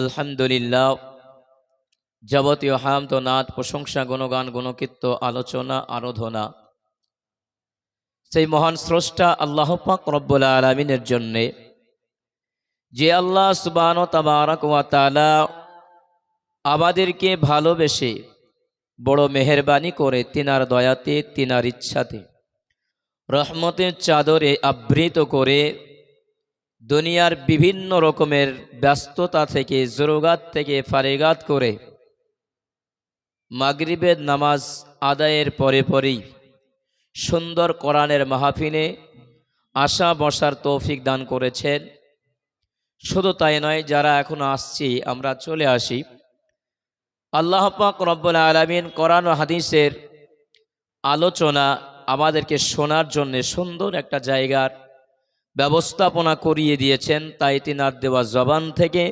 আলহামদুলিল্লাহ। যাবতীয় হামদ নাথ প্রশংসা, গুণগান, গুণকীর্ত, আলোচনা, আরাধনা। সেই মহান স্রষ্টা আল্লাহ পাক রব্বুল আলমিনের জন্যে, যে আল্লাহ সুবান তাআলা আমাদেরকে ভালোবেসে বড় মেহরবানি করে তিনার দয়াতে, তিনার ইচ্ছাতে, রহমতের চাদরে আবৃত করে দুনিয়ার বিভিন্ন রকমের ব্যস্ততা থেকে, জরুগাত থেকে ফারেগাত করে মাগরিবের নামাজ আদায়ের পরে পরেই সুন্দর কোরআনের মাহফিলে আশা বসার তৌফিক দান করেছেন। শুধু তাই নয়, যারা এখন আসছি, আমরা চলে আসি। আল্লাহ পাক রব্বুল আলমিন কোরআন ও হাদিসের আলোচনা আমাদেরকে শোনার জন্যে সুন্দর একটা জায়গার ব্যবস্থাপনা করিয়ে দিয়েছেন, তাই তিনার দেওয়া জবান থেকে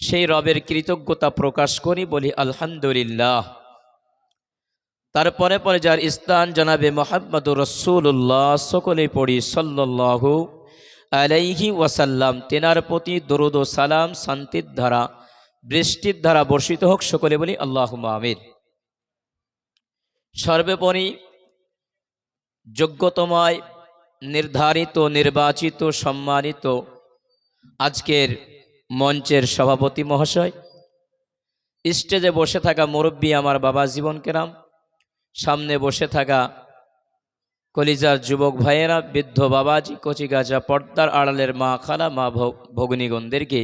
সেই রবের কৃতজ্ঞতা প্রকাশ করি, বলি আলহামদুলিল্লাহ। তারপরে পরে যার স্থান জানাবে মোহাম্মদুর রসুল্লাহ সকলে পড়ি সাল্লাহু আলাইহি ওয়াসাল্লাম। তেনার প্রতি দরুদ ও সালাম, শান্তির ধারা, বৃষ্টির ধারা বর্ষিত হোক, সকলে বলি আল্লাহ আমির সর্বোপরি যোগ্যতময় নির্ধারিত, নির্বাচিত, সম্মানিত আজকের মঞ্চের সভাপতি মহাশয়। স্টেজে বসে থাকা মুরব্বী আমার বাবা জীবন কেরাম, সামনে বসে থাকা কলিজার যুবক ভাইয়েরা, বৃদ্ধ বাবাজি কচিগাছা পর্দার আড়ালের মা খালা, মা ভগ্নীগণদেরকে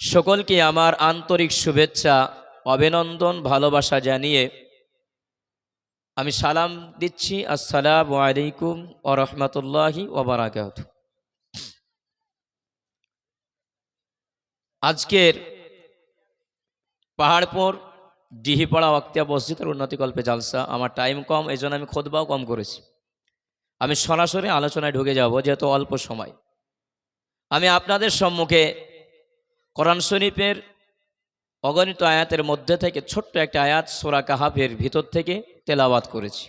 সকলকে আমার আন্তরিক শুভেচ্ছা, অভিনন্দন, ভালোবাসা জানিয়ে আমি সালাম দিচ্ছি। আসসালামু আলাইকুম ও রহমতুল্লাহি ওবরাকাত আজকের পাহাড়পুর ডিহিপাড়া অক্তিয়া মসজিদের উন্নতিকল্পে জালসা। আমার টাইম কম এই আমি খোদবাও কম করেছি। আমি সরাসরি আলোচনায় ঢুকে যাব, যেহেতু অল্প সময়। আমি আপনাদের সম্মুখে কোরআন শরীফের অগণিত আয়াতের মধ্যে থেকে ছোট্ট একটা আয়াত সোরা কাহাফের ভিতর থেকে তেলাওয়াত করেছি।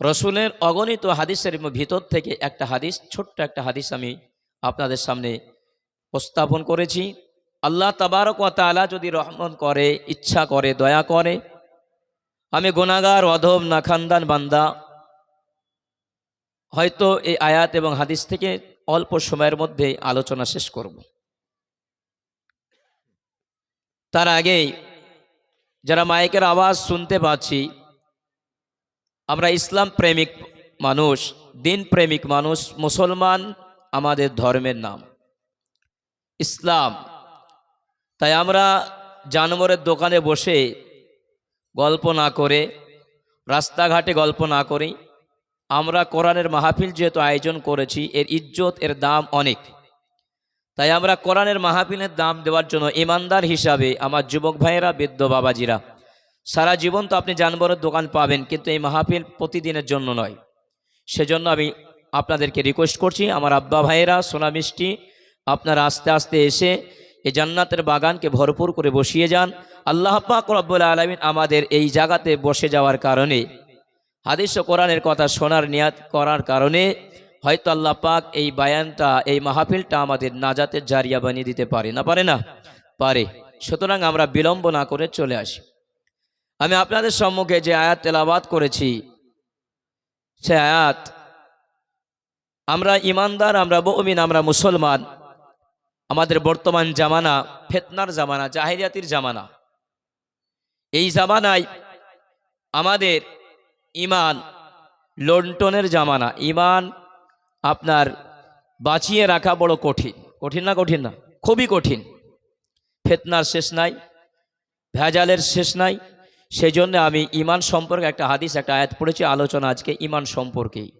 রসুলের অগণিত হাদিসের ভিতর থেকে একটা হাদিস, ছোট্ট একটা হাদিস আমি আপনাদের সামনে উপস্থাপন করেছি। আল্লাহ তাবারক তালা যদি রহমত করে, ইচ্ছা করে, দয়া করে, আমি গোনাগার অধম, নাখানদান বান্দা, হয়তো এই আয়াত এবং হাদিস থেকে অল্প সময়ের মধ্যে আলোচনা শেষ করব। তার আগেই যারা মাইকের আওয়াজ শুনতে পাচ্ছি, আমরা ইসলাম প্রেমিক মানুষ, দিন প্রেমিক মানুষ, মুসলমান আমাদের ধর্মের নাম। ইসলাম। তাই আমরা জানোয়ারের দোকানে বসে গল্প না করে, রাস্তাঘাটে গল্প না করি। আমরা কোরআনের মাহফিল যেহেতু আয়োজন করেছি, এর ইজ্জত, এর দাম অনেক। তাই আমরা কোরআনের মাহফিলের দাম দেওয়ার জন্য ইমানদার হিসাবে আমার যুবক ভাইয়েরা, বৃদ্ধ বাবাজিরা, সারা জীবন তো আপনি জানবরের দোকান পাবেন, কিন্তু এই মাহফিল প্রতিদিনের জন্য নয়। সেজন্য আমি আপনাদেরকে রিকোয়েস্ট করছি, আমার আব্বা ভাইয়েরা, সোনা মিষ্টি, আপনারা আস্তে আস্তে এসে এই জান্নাতের বাগানকে ভরপুর করে বসিয়ে যান। আল্লাহ পাক রব্বুল আলমিন আমাদের এই জায়গাতে বসে যাওয়ার কারণে, হাদিস ও কোরআনের কথা শোনার নিয়াত করার কারণে হয়তো আল্লাহ পাক এই বায়ানটা, এই মাহফিলটা আমাদের নাজাতের জারিয়া বানিয়ে দিতে পারে না? পারে না? পারে। সুতরাং আমরা বিলম্ব না করে চলে আসি। আমি আপনাদের সম্মুখে যে আয়াত তেলাবাদ করেছি, সে আয়াত, আমরা ইমানদার, আমরা বমিন আমরা মুসলমান, আমাদের বর্তমান জামানা ফেতনার জামানা জাহিরিয়াতির জামানা। এই জামানায় আমাদের ইমান লন্টনের জামানা, ইমান আপনার বাঁচিয়ে রাখা বড় কঠিন। কঠিন না কঠিন না? খুবই কঠিন। ফেতনার শেষ নাই, ভেজালের শেষ নাই। সেই জন্য আমি ইমান সম্পর্কে একটা হাদিস, একটা আয়াত পড়েছি, আলোচনা আজকে ইমান সম্পর্কেই।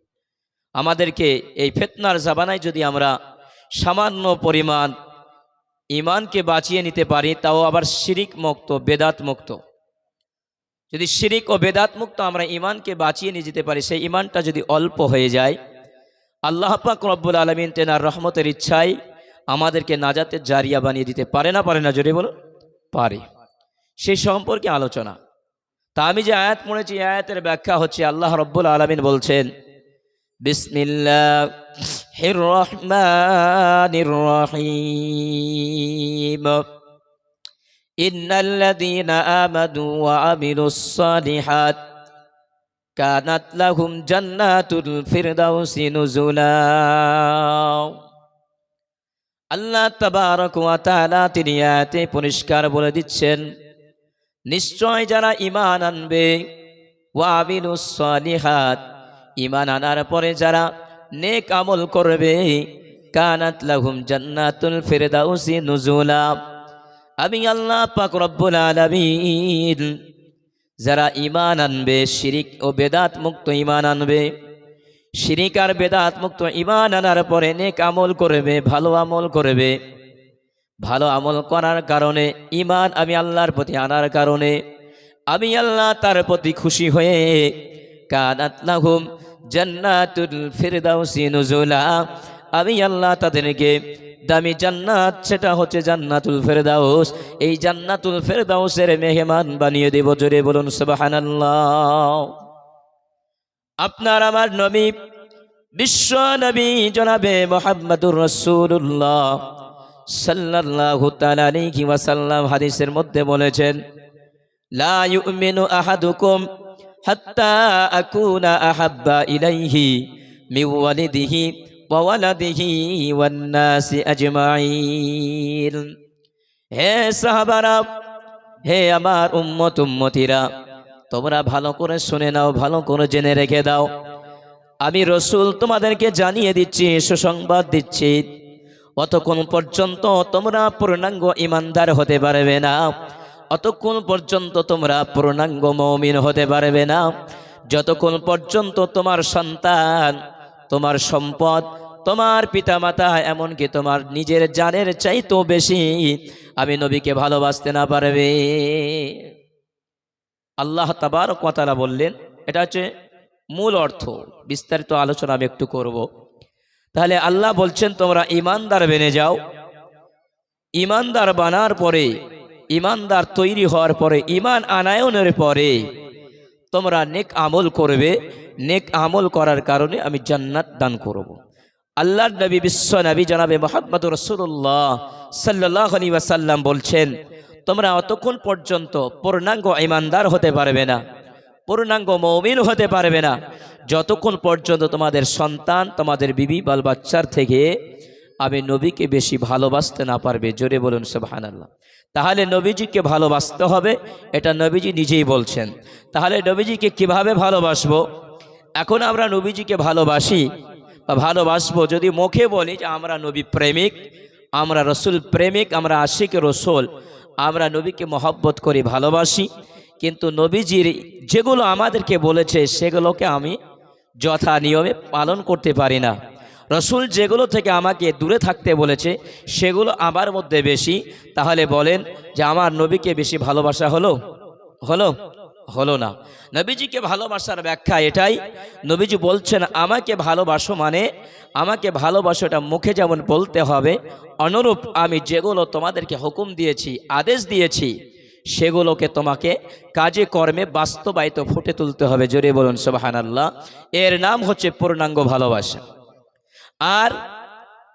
আমাদেরকে এই ফেতনার জাবানায় যদি আমরা সামান্য পরিমাণ ইমানকে বাঁচিয়ে নিতে পারি, তাও আবার শিরিক মুক্ত, বেদাত মুক্ত। যদি শিরিক ও বেদাত মুক্ত আমরা ইমানকে বাঁচিয়ে নিয়ে যেতে পারি, সেই ইমানটা যদি অল্প হয়ে যায় আল্লাহ পাক রব্বুল আলমিন তেনার রহমতের ইচ্ছাই আমাদেরকে নাজাতের জারিয়া বানিয়ে দিতে পারে না পারে না জোরে বলো পারে। সেই সম্পর্কে আলোচনা। তা আমি যে আয়াত পড়েছি আয়াতের ব্যাখ্যা হচ্ছে আল্লাহ রব্বুল আলমিন বলছেন বিসমিল্লা রহমানির রহিম কানাত লাহুম জান্নাতুল ফিরদাউসি নুজুলা। আল্লাহ তাবারক ওয়া তাআলা তিনি আয়াতে পরিষ্কার বলে দিচ্ছেন, নিশ্চয় যারা ঈমান আনবে, ওয়া আমিলুস সালিহাত, ঈমান আনার পরে যারা নেক আমল করবে, কানাত লাহুম জান্নাতুল ফিরদাউসি নুজুলা। আমি আল্লাহ পাক রব্বুল আলামিন যারা ইমান আনবে, শিরিক ও বেদাত মুক্ত ইমান আনবে। শিরিক আর বেদাত মুক্ত ইমান আনার পরে নেক আমল করবে, ভালো আমল করবে। ভালো আমল করার কারণে ইমান আমি আল্লাহর প্রতি আনার কারণে, আমি আল্লাহ তার প্রতি খুশি হয়ে কানাত লাহুম জান্নাতুল ফিরদাউসি নুজুলা, আমি আল্লাহ তাদেরকে দামি জান্নাত, সেটা হচ্ছে জান্নাতুল ফেরদাউস। এই জান্নাতুল ফেরদাউসের মেহমান বানিয়ে দেব, জোরে বলুন, সুবহানাল্লাহ। আপনার আমার নবী, বিশ্ব নবী জনাবে মোহাম্মদুর রসুল্লাহ ওয়াসাল্লাম হাদিসের মধ্যে বলেছেন, লা আহাদুকুম হাত্তা আহাব্বা ওয়ান নাসি আজমাইন হে সাহাবারা, হে আমার উম্মত উম্মতিরা, তোমরা ভালো করে শুনে নাও, ভালো করে জেনে রেখে দাও। আমি রসুল তোমাদেরকে জানিয়ে দিচ্ছি, সুসংবাদ দিচ্ছি। অতক্ষণ পর্যন্ত তোমরা পূর্ণাঙ্গ ইমানদার হতে পারবে না। অতক্ষণ পর্যন্ত তোমরা পূর্ণাঙ্গ মৌমিন হতে পারবে না। যতক্ষণ পর্যন্ত তোমার সন্তান তোমার সম্পদ, তোমার পিতামাতা, এমনকি তোমার নিজের জানের চাইতেও বেশি। আমি নবীকে ভালোবাসতে না পারবে। আল্লাহ তাবার কথাটা বললেন, এটা হচ্ছে মূল অর্থ। বিস্তারিত আলোচনা আমি একটু করব। তাহলে আল্লাহ বলছেন, তোমরা ইমানদার বেনে যাও। ইমানদার বানার পরে ইমানদার তৈরি হওয়ার পরে ইমান আনায়নের পরে তোমরা নেক আমল করবে, নেক আমল করার কারণে আমি জান্নাত দান করব। আল্লাহ নবী, বিশ্ব নবী জানাবে মোহাম্মদ রসুল্লাহ সাল্লাহ আলী ওয়াসাল্লাম বলছেন, তোমরা অতক্ষণ পর্যন্ত পূর্ণাঙ্গ ইমানদার হতে পারবে না, পূর্ণাঙ্গ মৌমিন হতে পারবে না। যতক্ষণ পর্যন্ত তোমাদের সন্তান, তোমাদের বিবি বাল বাচ্চার থেকে আমি নবীকে বেশি ভালোবাসতে না পারবে। জোরে বলুন, সুবহানাল্লাহ। তাহলে নবীজিকে ভালোবাসতে হবে, এটা নবীজি নিজেই বলছেন। তাহলে নবীজিকে কীভাবে ভালোবাসবো? এখন আমরা নবীজিকে ভালোবাসি বা ভালোবাসবো যদি মুখে বলি যে আমরা নবী প্রেমিক, আমরা রসুল প্রেমিক, আমরা আশিক রসুল, আমরা নবীকে মহব্বত করি, ভালোবাসি, কিন্তু নবীজির যেগুলো আমাদেরকে বলেছে সেগুলোকে আমি যথা নিয়মে পালন করতে পারি না। রসুল যেগুলো থেকে আমাকে দূরে থাকতে বলেছে, সেগুলো আমার মধ্যে বেশি। তাহলে বলেন যে আমার নবীকে বেশি ভালোবাসা হলো? হলো? হলো না। নবীজিকে ভালোবাসার ব্যাখ্যা এটাই। নবীজি বলছেন, আমাকে ভালোবাসো মানে আমাকে ভালোবাসো এটা মুখে যেমন বলতে হবে, অনুরূপ আমি যেগুলো তোমাদেরকে হুকুম দিয়েছি, আদেশ দিয়েছি, সেগুলোকে তোমাকে কাজে কর্মে বাস্তবায়িত ফুটে তুলতে হবে। জোরে বলুন সোবাহান আল্লাহ এর নাম হচ্ছে পূর্ণাঙ্গ ভালোবাসা। আর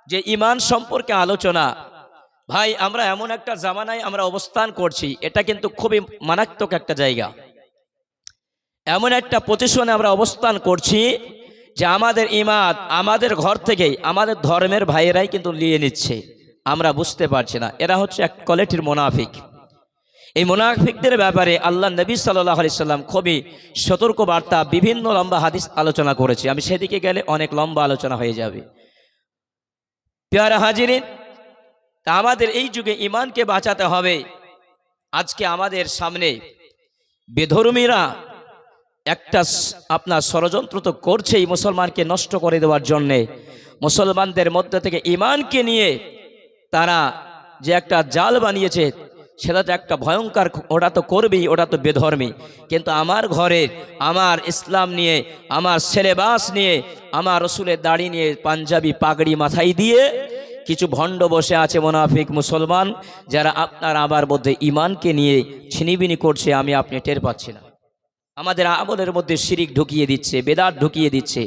যে ইমান সম্পর্কে আলোচনা, ভাই, আমরা এমন একটা জামানায় আমরা অবস্থান করছি, এটা কিন্তু খুবই মারাত্মক একটা জায়গা। এমন একটা পজিশনে আমরা অবস্থান করছি যে আমাদের ইমাদ আমাদের ঘর থেকেই, আমাদের ধর্মের ভাইয়েরাই কিন্তু নিয়ে নিচ্ছে। আমরা বুঝতে পারছি না, এরা হচ্ছে এক কোয়ালিটির মোনাফিক। এই মোনাফিকদের ব্যাপারে আল্লাহ নবী সাল্লাহ সাল্লাম খুবই সতর্ক বার্তা বিভিন্ন লম্বা হাদিস আলোচনা করেছে। আমি সেদিকে গেলে অনেক লম্বা আলোচনা হয়ে যাবে। পেয়ারা হাজিরিন, তা আমাদের এই যুগে ইমানকে বাঁচাতে হবে। আজকে আমাদের সামনে বেধর্মীরা একটা আপনার ষড়যন্ত্র তো করছেই মুসলমানকে নষ্ট করে দেওয়ার জন্যে। মুসলমানদের মধ্যে থেকে ইমানকে নিয়ে তারা যে একটা জাল বানিয়েছে সেটা তো একটা ভয়ঙ্কর ওটা তো করবেই, ওটা তো বেধর্মী। কিন্তু আমার ঘরের আমার ইসলাম নিয়ে, আমার সেলেবাস নিয়ে, আমার রসুলের দাড়ি নিয়ে পাঞ্জাবি পাগড়ি মাথায় দিয়ে কিছু ভণ্ড বসে আছে মোনাফিক মুসলমান, যারা আপনার আমার মধ্যে ইমানকে নিয়ে ছিনিবিনি করছে, আমি আপনি টের পাচ্ছি না। আমাদের আমলের মধ্যে শিরিক ঢুকিয়ে দিচ্ছে, বেদাত ঢুকিয়ে দিচ্ছে,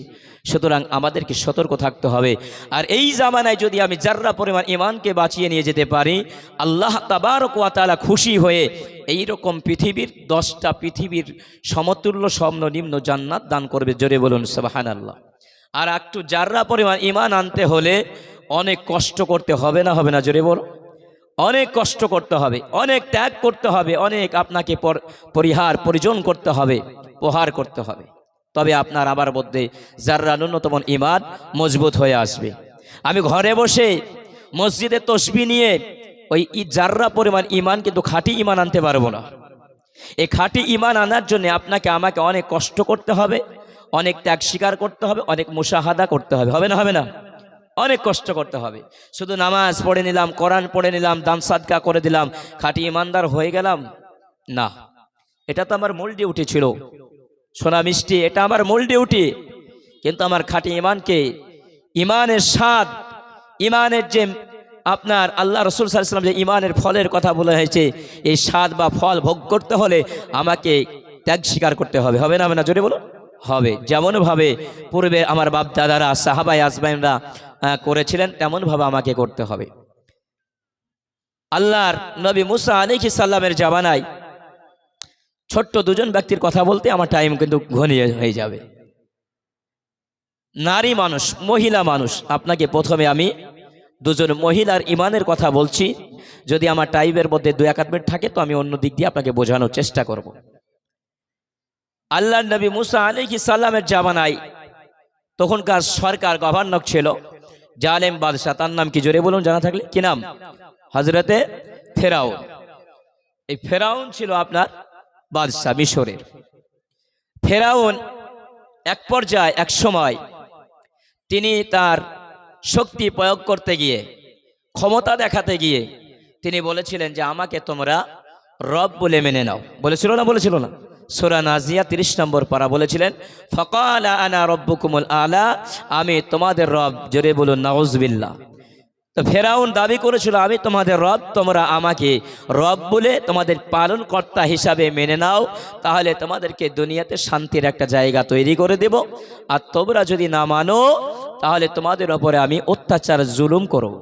সুতরাং আমাদেরকে সতর্ক থাকতে হবে। আর এই জামানায় যদি আমি যার্রা পরিমাণ ইমানকে বাঁচিয়ে নিয়ে যেতে পারি, আল্লাহ তাবারক ওয়া তাআলা খুশি হয়ে এই রকম পৃথিবীর দশটা পৃথিবীর সমতুল্য স্বপ্ন নিম্ন জান্নাত দান করবে। জোরে বলুন সুবহান আল্লাহ আর একটু যার্রা পরিমাণ ইমান আনতে হলে অনেক কষ্ট করতে হবে না হবে না? জোরে বল অনেক কষ্ট করতে হবে, অনেক ত্যাগ করতে হবে, অনেক আপনাকে পর- পরিহার, পরিজন করতে হবে প্রহার করতে হবে। তবে আপনার আবার মধ্যে যার্রা ন্যূনতম ইমান মজবুত হয়ে আসবে। আমি ঘরে বসে মসজিদে তসবি নিয়ে ওই যাররা পরিমাণ ইমান কিন্তু খাঁটি ইমান আনতে পারব না। এই খাঁটি ইমান আনার জন্য আপনাকে আমাকে অনেক কষ্ট করতে হবে, অনেক ত্যাগ স্বীকার করতে হবে, অনেক মুশাহাদা করতে হবে হবে না হবে না? অনেক কষ্ট করতে হবে। শুধু নামাজ পড়ে নিলাম কোরআন পড়ে নিলাম দান সাদকা করে দিলাম খাটি ইমানদার হয়ে গেলাম? না। এটা তো আমার মূল ডিউটি ছিল। সোনা মিষ্টি এটা আমার মূল ডিউটি। কিন্তু আমার খাঁটি ইমানকে ইমানের স্বাদ ইমানের যে আপনার আল্লাহ রসুল সাল্লাম যে ইমানের ফলের কথা বলা হয়েছে এই স্বাদ বা ফল ভোগ করতে হলে আমাকে ত্যাগ স্বীকার করতে হবে। হবে না হবে না? জোরে বলো হবে। যেমনভাবে পূর্বে আমার বাপ দাদারা সাহাবাই আসবাইনরা আহ, করেছিলেন, তেমনভাবে আমাকে করতে হবে। আল্লাহর নবী মুসা আলিকি সাল্লামের জামানায় ছোট্ট দুজন ব্যক্তির কথা বলতে আমার টাইম কিন্তু ঘনিয়ে হয়ে যাবে। নারী মানুষ, মহিলা মানুষ, আপনাকে প্রথমে আমি দুজন মহিলার ইমানের কথা বলছি। যদি আমার টাইমের মধ্যে দু এক মিনিট থাকে, তো আমি অন্য দিক দিয়ে আপনাকে বোঝানোর চেষ্টা করব। আল্লাহ নবী মুসা আলিকি সাল্লামের জামানায় তখনকার সরকার গভর্নর ছিল জালেম বাদশাহ, তার নাম কি? জোরে বলুন, জানা থাকলে। কি নাম? হজরতে ফেরাউন। এই ফেরাউন ছিল আপনার বাদশাহ মিশরের। ফেরাউন এক পর্যায়ে, এক সময় তিনি তার শক্তি প্রয়োগ করতে গিয়ে, ক্ষমতা দেখাতে গিয়ে, তিনি বলেছিলেন যে, আমাকে তোমরা রব বলে মেনে নাও। বলেছিল না বলেছিল না? সোরা নাজিয়া তিরিশ নম্বর পারা বলেছিলেন, ফকাল আনা রব্বুকুমুল আলা আমি তোমাদের রব, জোরে বলুন নাউজবিল্লা তো ফেরাউন দাবি করেছিল, আমি তোমাদের রব, তোমরা আমাকে রব বলে তোমাদের পালন কর্তা হিসাবে মেনে নাও, তাহলে তোমাদেরকে দুনিয়াতে শান্তির একটা জায়গা তৈরি করে দেব। আর তোমরা যদি না মানো, তাহলে তোমাদের ওপরে আমি অত্যাচার, জুলুম করব।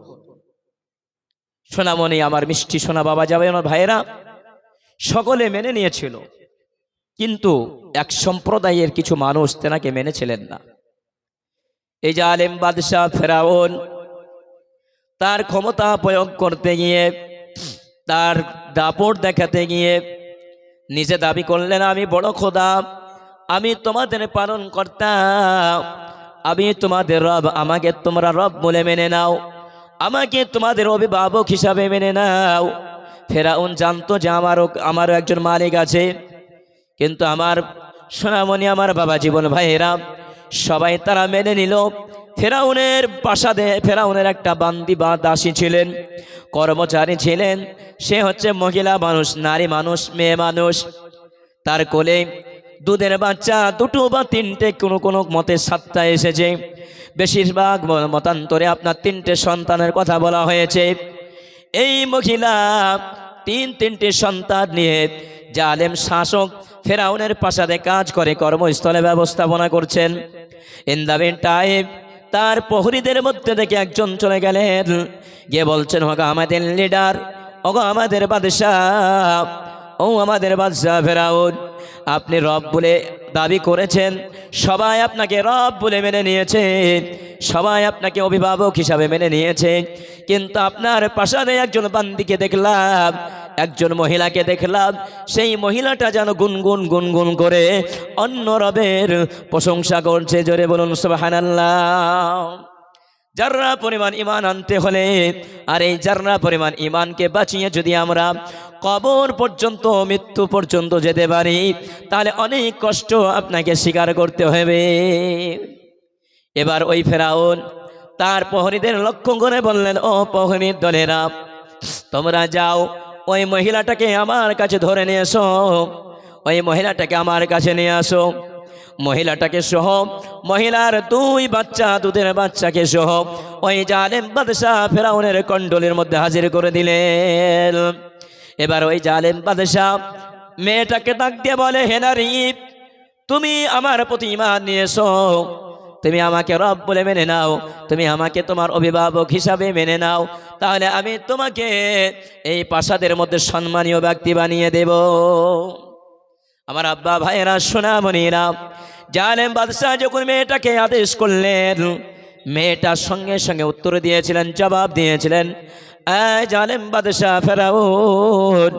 সোনামণি, আমার মিষ্টি সোনা বাবা যাবে আমার ভাইয়েরা। সকলে মেনে নিয়েছিল। কিন্তু এক সম্প্রদায়ের কিছু মানুষ তেনাকে মেনেছিলেন না। এই যে আলেম বাদশাহ ফেরাউন, তার ক্ষমতা প্রয়োগ করতে গিয়ে, তার দাপট দেখাতে গিয়ে, নিজে দাবি করলেন, আমি বড় খোদা, আমি তোমাদের পালন করতাম, আমি তোমাদের রব, আমাকে তোমরা রব বলে মেনে নাও, আমাকে তোমাদের অভিভাবক হিসাবে মেনে নাও। ফেরাউন জানতো যে আমারও আমারও একজন মালিক আছে। কিন্তু আমার সোনামণি, আমার বাবা জীবন ভাইয়েরা, সবাই তারা মেনে নিল, ফেরাউনের প্রাসাদে ফেরাউনের একটা বান্দি বা দাসী ছিলেন, কর্মচারী ছিলেন, সে হচ্ছে মহিলা মানুষ, নারী মানুষ, মেয়ে মানুষ। তার কোলে দুধের বাচ্চা, দুটো বা তিনটে কোনো কোনো মতে সাতটা এসেছে। বেশিরভাগ মতান্তরে আপনার তিনটে সন্তানের কথা বলা হয়েছে। এই মহিলা তিন তিনটে সন্তান নিয়ে জালেম শাসক ফেরাউনের প্রাসাদে কাজ করে, কর্মস্থলে ব্যবস্থাপনা করছেন। ইন দ্য টাইম তার প্রহরীদের মধ্যে থেকে একজন চলে গেলেন। গিয়ে বলছেন হোক আমাদের লিডার ওগো আমাদের বাদশাহ, ও আমাদের বাদশাহ ফেরাউন। আপনি রব বলে দাবি করেছেন, সবাই আপনাকে রব বলে মেনে নিয়েছে, সবাই আপনাকে অভিভাবক হিসাবে মেনে নিয়েছে। কিন্তু আপনার পাশানে একজন বান্দিকে দেখলাম, একজন মহিলাকে দেখলাম, সেই মহিলাটা যেন গুনগুন গুনগুন করে অন্য রবের প্রশংসা করছে। জোরে বলুন, সুবহানাল্লাহ। যাররা পরিমাণ ইমান আনতে হলে, আর এই যাররা পরিমাণ ইমানকে বাঁচিয়ে যদি আমরা কবর পর্যন্ত, মৃত্যু পর্যন্ত যেতে পারি, তাহলে অনেক কষ্ট আপনাকে স্বীকার করতে হবে। এবার ওই ফেরাউন তার প্রহরীদের লক্ষ্য করে বললেন, ও প্রহরীর দলেরা, তোমরা যাও, ওই মহিলাটাকে আমার কাছে ধরে নিয়ে এসো, ওই মহিলাটাকে আমার কাছে নিয়ে আসো। মহিলাটাকে সহ, মহিলার দুই বাচ্চা, দুধের বাচ্চাকে সহ ওই জালেম বাদশাহ ফেরাউনের কন্ডলের মধ্যে হাজির করে দিলেন। এবার ওই জালেম বাদশাহ মেয়েটাকে ডাক দিয়ে বলে হেনারি তুমি আমার প্রতি ইমান নিয়ে এসো তুমি আমাকে রব বলে মেনে নাও। তুমি আমাকে তোমার অভিভাবক হিসাবে মেনে নাও। তাহলে আমি তোমাকে এই প্রাসাদের মধ্যে সম্মানীয় ব্যক্তি বানিয়ে দেব। আমার আব্বা ভাইয়েরা, সোনামণিরা, জালেম বাদশাহ যখন মেয়েটাকে আদেশ করলেন মেয়েটার সঙ্গে সঙ্গে উত্তর দিয়েছিলেন, জবাব দিয়েছিলেন, "এই জালেম বাদশাহ ফেরাউন,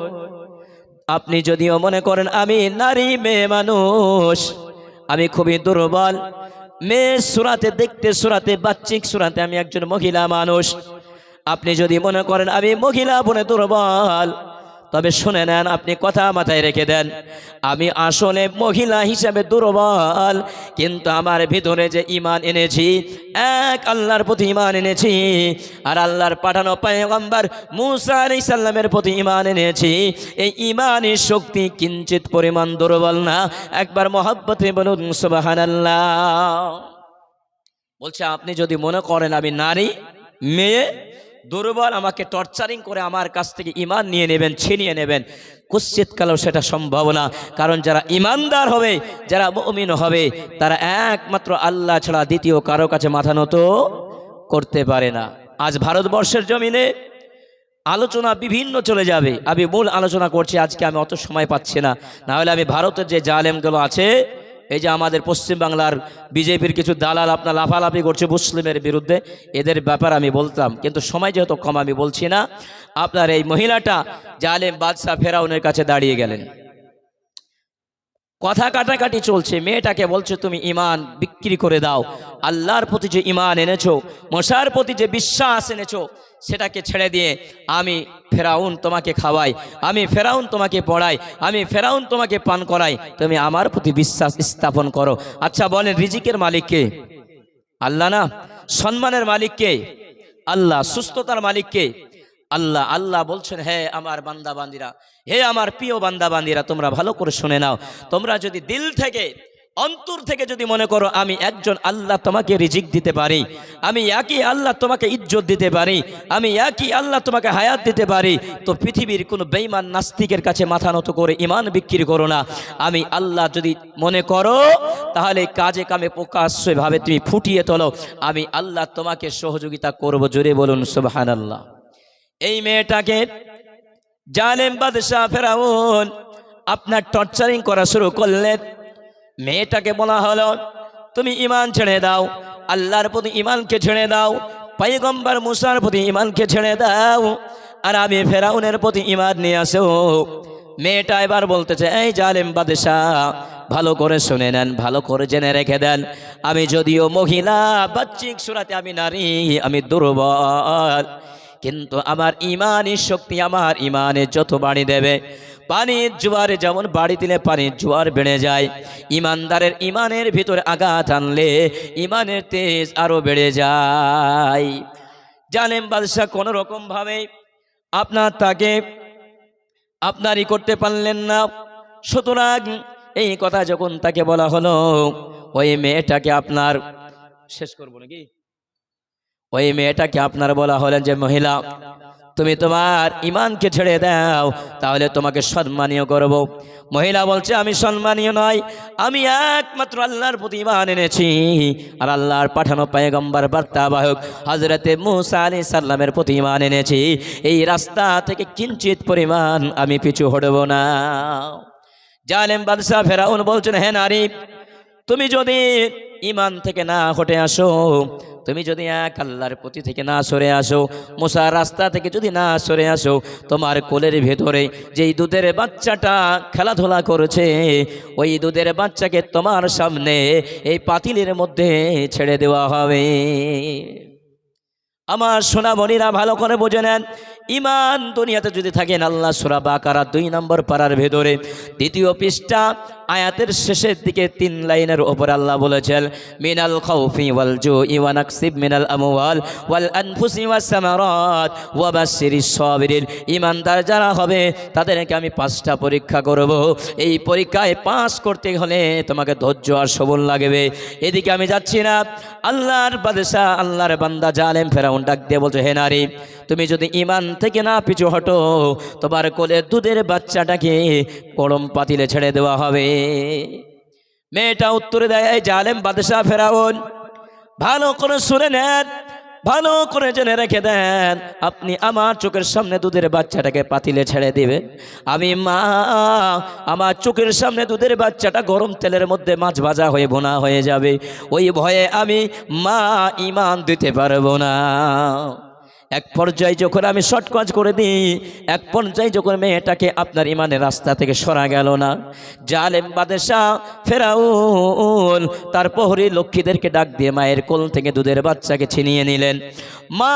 আপনি যদিও মনে করেন আমি নারী মেয়ে মানুষ, আমি খুবই দুর্বল, মেয়ে সুরাতে দেখতে সুরাতে বাচ্চিক সুরাতে আমি একজন মহিলা মানুষ, আপনি যদি মনে করেন আমি মহিলা বনে দুর্বল তবে শুনে নেন, আপনি কথা মাথায় রেখে দেন। আমি আসলে মহিলা হিসাবে দুর্বল, কিন্তু আমার ভিতরে যে ইমান এনেছি, এক আল্লাহর প্রতি ইমান এনেছি, আর আল্লাহর পাঠানো পায়গম্বর মুসা আলাইহিস সাল্লামের প্রতি ইমান এনেছি, এই ইমানের শক্তি কিঞ্চিত পরিমাণ দুর্বল না? একবার মহাব্বতে বলুন, সুবহানাল্লাহ। বলছে, আপনি যদি মনে করেন আমি নারী, মেয়ে দুর্বল আমাকে টর্চারিং করে আমার কাছ থেকে ইমান নিয়ে নেবেন, ছিনিয়ে নেবেন। কুশ্চিতকালেও সেটা সম্ভব না। কারণ যারা ইমানদার হবে, যারা মমিন হবে, তারা একমাত্র আল্লাহ ছাড়া দ্বিতীয় কারও কাছে মাথা নত করতে পারে না। আজ ভারতবর্ষের জমিনে আলোচনা বিভিন্ন চলে যাবে। আমি মূল আলোচনা করছি, আজকে আমি অত সময় পাচ্ছি না। না হলে আমি ভারতের যে জালেমগুলো আছে এই যে আমাদের পশ্চিমবাংলার বিজেপির কিছু দালাল আপনার লাফালাফি করছে মুসলিমের বিরুদ্ধে, এদের ব্যাপার আমি বলতাম, কিন্তু সময় যেহেতু কম আমি বলছি না। আপনার এই মহিলাটা জালেম বাদশাহ ফেরাউনের কাছে দাঁড়িয়ে গেলেন। কথা কাটাকাটি চলছে। মেয়েটাকে বলছে, তুমি ইমান বিক্রি করে দাও। আল্লাহর প্রতি যে ইমান এনেছো, মশার প্রতি যে বিশ্বাস এনেছো, সেটাকে ছেড়ে দিয়ে আমি ফেরাউন তোমাকে খাওয়াই, আমি ফেরাউন তোমাকে পড়াই, আমি ফেরাউন তোমাকে পান করাই। তুমি আমার প্রতি বিশ্বাস স্থাপন করো। আচ্ছা বলেন, রিজিকের মালিককে আল্লাহ না? সম্মানের মালিককে আল্লাহ। সুস্থতার মালিককে আল্লাহ আল্লাহ বলছেন, হে আমার বান্দা বান্দিরা হে আমার প্রিয় বান্দা বান্দিরা তোমরা ভালো করে শুনে নাও। তোমরা যদি দিল থেকে, অন্তর থেকে যদি মনে করো, আমি একজন আল্লাহ তোমাকে রিজিক দিতে পারি, আমি একই আল্লাহ তোমাকে ইজ্জত দিতে পারি, আমি একই আল্লাহ তোমাকে হায়াত দিতে পারি, তো পৃথিবীর কোনো বেইমান নাস্তিকের কাছে মাথা নত করে ইমান বিক্রি করো না। আমি আল্লাহ যদি মনে করো, তাহলে কাজে কামে প্রকাশ্যভাবে তুমি ফুটিয়ে তোলো। আমি আল্লাহ তোমাকে সহযোগিতা করব। জোরে বলুন সুবহান আল্লাহ এই মেয়েটাকে জালেম বাদশাহ ফেরাউন আপনার টর্চারিং করা শুরু করলেন। মেয়েটাকে বলা হলো, তুমি ইমান ছেড়ে দাও, আল্লাহর প্রতি ইমানকে ছেড়ে দাও পাইগম্বর মুসার প্রতি ইমানকে ছেড়ে দাও, আর আমি ফেরাউনের প্রতি ইমান নিয়ে আসো মেয়েটা এবার বলতেছে, এই জালেম বাদশাহ, ভালো করে শুনে নেন, ভালো করে জেনে রেখে দেন। আমি যদিও মহিলা বাচ্চিক সুরাতে আমি নারী, আমি দুর্বল। কিন্তু আমার ইমানের শক্তি আমার ইমানের যত বাড়ি দেবে, পানির জোয়ারে যেমন বাড়ি দিলে পানির জোয়ার বেড়ে যায়, ইমানদারের ইমানের ভিতরে আঘাত আনলে ইমানের তেজ আরও বেড়ে যায়। জালেম বাদশাহ কোনো রকমভাবে আপনার তাকে আপনারই করতে পারলেন না। সুতরাং এই কথা যখন তাকে বলা হলো, ওই মেয়েটাকে আপনার শেষ করব নাকি? ওই মেয়েটাকে আপনার বলা হলেন যে, মহিলা, তুমি তোমার ইমানকে ছেড়ে দাও, তাহলে তোমাকে সম্মানীয় করব। মহিলা বলছে, আমি সম্মানীয় নয়, আমি একমাত্র আল্লাহর প্রতি ইমান এনেছি। আর আল্লাহর পাঠানো পায়গম্বর, বার্তাবাহক হজরতে মুসা আলী সাল্লামের প্রতি ইমান এনেছি। এই রাস্তা থেকে কিঞ্চিত পরিমাণ আমি পিছু হটব না। জালেম বাদশাহ ফেরাউন বলছেন হ্যাঁ নারী, তুমি যদি ইমান থেকে না হটে আসো। তুমি যদি এক আল্লাহর প্রতি থেকে না সরে আসো মশা রাস্তা থেকে যদি না সরে আসো, তোমার কোলের ভেতরে যেই দুধের বাচ্চাটা খেলাধুলা করেছে, ওই দুধের বাচ্চাকে তোমার সামনে এই পাতিলের মধ্যে ছেড়ে দেওয়া হবে। আমার সোনা সোনামণিরা ভালো করে বুঝে নেন ইমান দুনিয়াতে যদি থাকেন, আল্লাহ সুরা বাকারা দুই নম্বর পাড়ার ভেতরে দ্বিতীয় পৃষ্ঠা আয়াতের শেষের দিকে তিন লাইনের ওপর আল্লাহ বলেছেন, মিনাল খাউফি ওয়াল জু ইওয়ানাকসিব মিনাল আমওয়াল ওয়াল আনফুসি ওয়াস সামারাত ওয়া বাশশিরিস সাবিরিন। ইমানদার যারা হবে, তাদেরকে আমি পাঁচটা পরীক্ষা করব। এই পরীক্ষায় পাস করতে হলে তোমাকে ধৈর্য আর সবল লাগবে। এদিকে আমি যাচ্ছি না। আল্লাহর বাদশাহ, আল্লাহর বান্দা জালেম ফেরাউন ডাক দিয়ে বলছে, হে নারী, তুমি যদি ইমান থেকে না পিছু হটো, তোমার কোলে দুধের বাচ্চাটাকে গরম পাতিলে ছেড়ে দেওয়া হবে। মেয়েটা উত্তরে দেয়, এই জালেম বাদশাহ ফেরাউন, ভালো করে শুনে নেন, ভালো করে জেনে রেখে দেন, আপনি আমার চোখের সামনে দুধের বাচ্চাটাকে পাতিলে ছেড়ে দিবে। আমি মা, আমার চোখের সামনে দুধের বাচ্চাটা গরম তেলের মধ্যে মাছ ভাজা হয়ে বোনা হয়ে যাবে। ওই ভয়ে আমি মা ইমান দিতে পারব না। এক পর্যায়ে যখন আমি শর্টকাট করে দিই, এক পর্যায়ে যখন মেয়েটাকে আপনার ইমানের রাস্তা থেকে সরা গেল না, জালেম বাদেশাহ ফেরাউন তার প্রহরী লক্ষ্মীদেরকে ডাক দিয়ে মায়ের কোল থেকে দুধের বাচ্চাকে ছিনিয়ে নিলেন। মা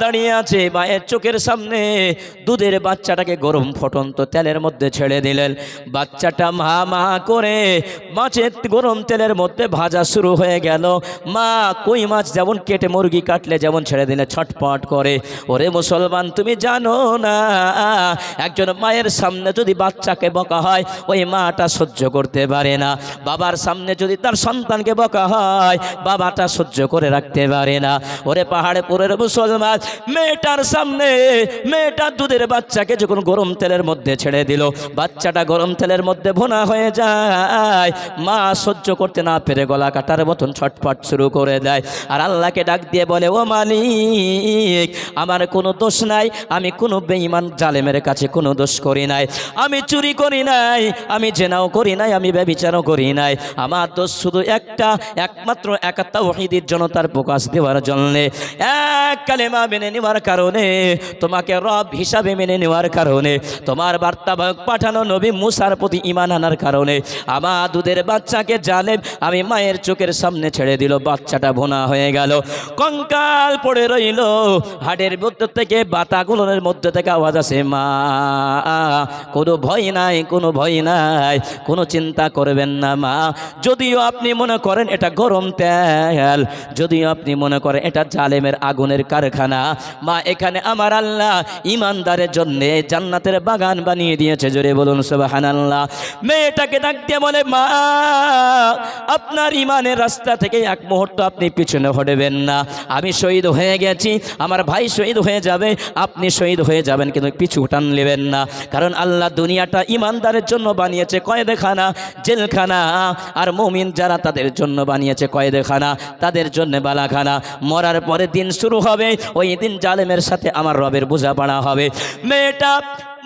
দাঁড়িয়ে আছে মায়ের চোখের সামনে, দুধের বাচ্চাটাকে গরম ফটন্ত তেলের মধ্যে ছেড়ে দিলেন। বাচ্চাটা মা মা করে মাছের গরম তেলের মধ্যে ভাজা শুরু হয়ে গেল। মা কই মাছ যেমন কেটে মুরগি কাটলে যেমন ছেড়ে দিলে ছটপট করে। ওরে মুসলমান, তুমি জানো না, একজন মায়ের সামনে যদি বাচ্চাকে বকা হয়, ওই মাটা সহ্য করতে পারে না। বাবার সামনে যদি তার সন্তানকে বকা হয়, বাবাটা সহ্য করে রাখতে পারে না। ওরে পাহাড়ে পুরের মুসলমান, মেয়েটার সামনে মেয়েটার দুধের বাচ্চাকে যখন গরম তেলের মধ্যে ছেড়ে দিল, বাচ্চাটা গরম তেলের মধ্যে ভোনা হয়ে যায়, মা সহ্য করতে না পেরে গলা কাটার মতন ছটফট শুরু করে দেয়। আর আল্লাহকে ডাক দিয়ে বলে, ও মালিক আমার কোনো দোষ নাই, আমি কোনো বেঈমান জালেমের কাছে কোনো দোষ করি নাই। আমি চুরি করি নাই, আমি জেনাও করি নাই, আমি ব্যবিচারও করি নাই। আমার দোষ শুধু একটা, একমাত্র একাত্তা ওহিদির জনতার প্রকাশ দেওয়ার জন্যে। এক কালেমা মেনে নেওয়ার কারণে, তোমাকে রব হিসাবে মেনে নেওয়ার কারণে, তোমার বার্তাবাহক পাঠানো নবী মুসার প্রতি ইমান আনার কারণে। আমার দুধের বাচ্চাকে জালেম, আমি মায়ের চোখের সামনে ছেড়ে দিল, বাচ্চাটা ভোনা হয়ে গেল। কঙ্কাল পড়ে রইল হাটের মধ্যে থেকে বাতাগুলোর মধ্যে থেকে আওয়াজ আসে, মা, কোনো ভয় নাই, কোনো ভয় নাই, কোনো চিন্তা করবেন না, মা। যদিও আপনি মনে করেন এটা গরম তেল, যদিও আপনি মনে করেন এটা জালেমের আগুনের কারখানা, মা, এখানে আমার আল্লাহ ইমানদারের জন্য জান্নাতের বাগান বানিয়ে দিয়েছে, জোরে বলুন সুবাহান আল্লাহ মেয়েটাকে ডাক দিয়ে বলে, মা, আপনার ইমানের রাস্তা থেকে এক মুহূর্ত আপনি পিছনে হটবেন না। আমি শহীদ হয়ে গেছি, আমার ভাই শহীদ হয়ে যাবে, আপনি শহীদ হয়ে যাবেন, কিন্তু পিছু উঠান নেবেন না। কারণ আল্লাহ দুনিয়াটা ইমানদারের জন্য বানিয়েছে কয়েদেখানা, জেলখানা, আর মমিন যারা তাদের জন্য বানিয়েছে কয়েদেখানা, তাদের জন্য বালাখানা। মরার পরে দিন শুরু হবে, ওই দিন জালেমের সাথে আমার রবের বোঝাপড়া হবে। মেয়েটা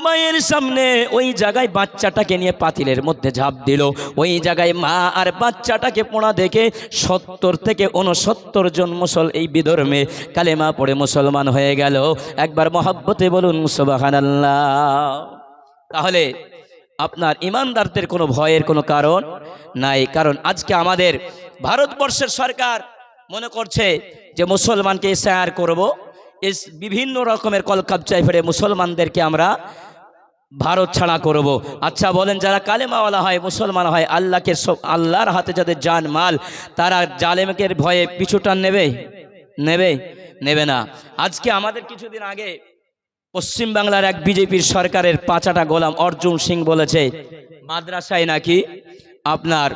মায়ের সামনে ওই জায়গায় বাচ্চাটাকে নিয়ে পাতিলের মধ্যে ঝাঁপ দিল। ওই জায়গায় মা আর বাচ্চাটাকে পোড়া দেখে সত্তর থেকে উনসত্তর জন মুসল এই বিধর্মে কালেমা পড়ে মুসলমান হয়ে গেল। একবার মহাব্বতে বলুন সুবাহান তাহলে আপনার ইমানদারদের কোনো ভয়ের কোনো কারণ নাই, কারণ আজকে আমাদের ভারতবর্ষের সরকার মনে করছে যে মুসলমানকে স্যার করব। বিভিন্ন রকমের কলকাবচায় ফেরে মুসলমানদেরকে আমরা ভারত ছাড়া করব। আচ্ছা বলেন যারা কালেমাওয়ালা হয়, মুসলমান হয়, আল্লাহকে সব আল্লাহর হাতে যাদের জান মাল, তারা জালেমকের ভয়ে পিছুটান নেবে? নেবে? নেবে না। আজকে আমাদের কিছুদিন আগে পশ্চিম বাংলার এক বিজেপির সরকারের পাঁচাটা গোলাম অর্জুন সিং বলেছে, মাদ্রাসায় নাকি আপনার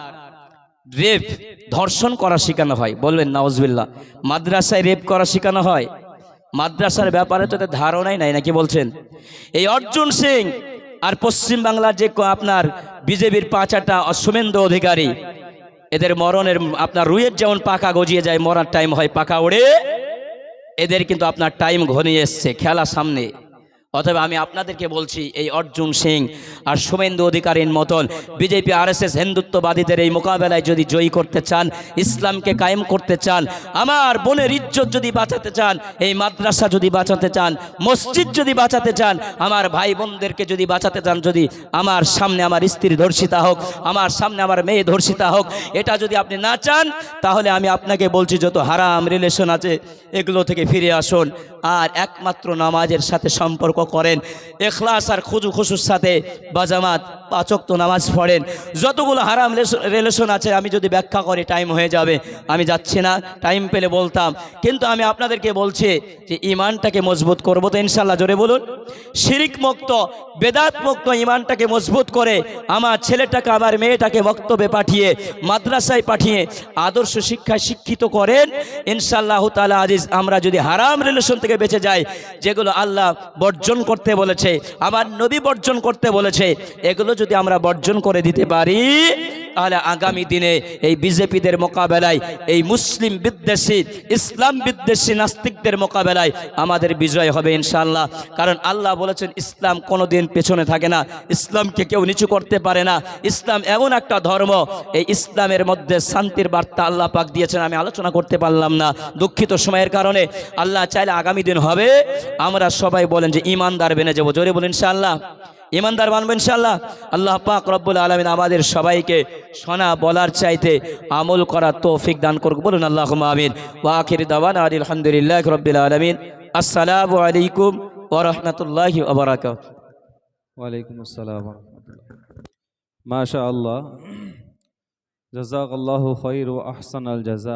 রেপ, ধর্ষণ করা শেখানো হয়। বলবেন নওয়াজবিল্লা মাদ্রাসায় রেপ করা শেখানো হয়? মাদ্রাসার ব্যাপারে তো ধারণাই নাই, নাকি বলছেন? এই অর্জুন সিং আর পশ্চিম বাংলার যে আপনার বিজেপির পাঁচাটা অশ্বমেন্দ্র অধিকারী, এদের মরণের আপনার রুয়ের যেমন পাকা গজিয়ে যায়, মরার টাইম হয় পাকা ওড়ে এদের কিন্তু আপনার টাইম ঘনিয়ে এসছে, খেলা সামনে। অথবা আমি আপনাদেরকে বলছি, এই অর্জুন সিং আর সোমেন্দু অধিকারীর মতন বিজেপি, আরএসএস হিন্দুত্ববাদীদের এই মোকাবেলায় যদি জয়ী করতে চান, ইসলামকে কায়েম করতে চান, আমার বোনের ইজ্জত যদি বাঁচাতে চান, এই মাদ্রাসা যদি বাঁচাতে চান, মসজিদ যদি বাঁচাতে চান, আমার ভাই বোনদেরকে যদি বাঁচাতে চান, যদি আমার সামনে আমার স্ত্রী ধর্ষিতা হোক, আমার সামনে আমার মেয়ে ধর্ষিতা হোক, এটা যদি আপনি না চান, তাহলে আমি আপনাকে বলছি, যত হারাম রিলেশন আছে, এগুলো থেকে ফিরে আসুন। আর একমাত্র নামাজের সাথে সম্পর্ক করেন। এখলাস আর খুজু খুশুর সাথে বাজামাত, পাচক তো নামাজ পড়েন। যতগুলো হারাম রিলেশন আছে, আমি যদি ব্যাখ্যা করি টাইম হয়ে যাবে। আমি যাচ্ছি না টাইম পেলে বলতাম। কিন্তু আমি আপনাদেরকে বলছি যে ইমানটাকে মজবুত করব তো ইনশাল্লাহ জোরে বলুন। শিরিক মুক্ত, বেদাত মুক্ত ইমানটাকে মজবুত করে আমার ছেলেটাকে, আমার মেয়েটাকে বক্তব্যে পাঠিয়ে, মাদ্রাসায় পাঠিয়ে আদর্শ শিক্ষায় শিক্ষিত করেন। ইনশাল্লাহ তালা আজিজ, আমরা যদি হারাম রিলেশন থেকে বেঁচে যাই, যেগুলো আল্লাহ বর্জন করতে বলেছে আমার নবী বর্জন করতে বলেছে, এগুলো যদি আমরা বর্জন করে দিতে পারি, তাহলে আগামী দিনে এই বিজেপিদের মোকাবেলায়, এই মুসলিম বিদ্বেষী, ইসলাম বিদ্বেষী নাস্তিকদের মোকাবেলায় আমাদের বিজয় হবে ইনশাল্লাহ কারণ আল্লাহ বলেছেন, ইসলাম কোনোদিন পেছনে থাকে না, ইসলামকে কেউ নিচু করতে পারে না। ইসলাম এমন একটা ধর্ম, এই ইসলামের মধ্যে শান্তির বার্তা আল্লাহ পাক দিয়েছেন, আমি আলোচনা করতে পারলাম না। দুঃখিত সময়ের কারণে আল্লাহ চাইলে আগামী দিন হবে, আমরা সবাই বলেন যে ইমানদার বেনে যাব। জোরে বলেন, ইনশাআল্লাহ। ইমানদার মানবো ইনশাআল্লাহ। আল্লাহ পাক রব্বুল আলমিন আমাদের সবাইকে শোনা বলার চাইতে আমল করার তৌফিক দান করুক। বলুন আল্লাহ আমিন। ওয়াখির দাওয়ান আলহামদুলিল্লাহ রব্বিল আলমিন। আসসালামু আলাইকুম ওরহমতুল্লাহি ওবরাকাত ওয়ালাইকুম আসসালাম মাশা আল্লাহ জাজাক আল্লাহ আহসান আল জাজা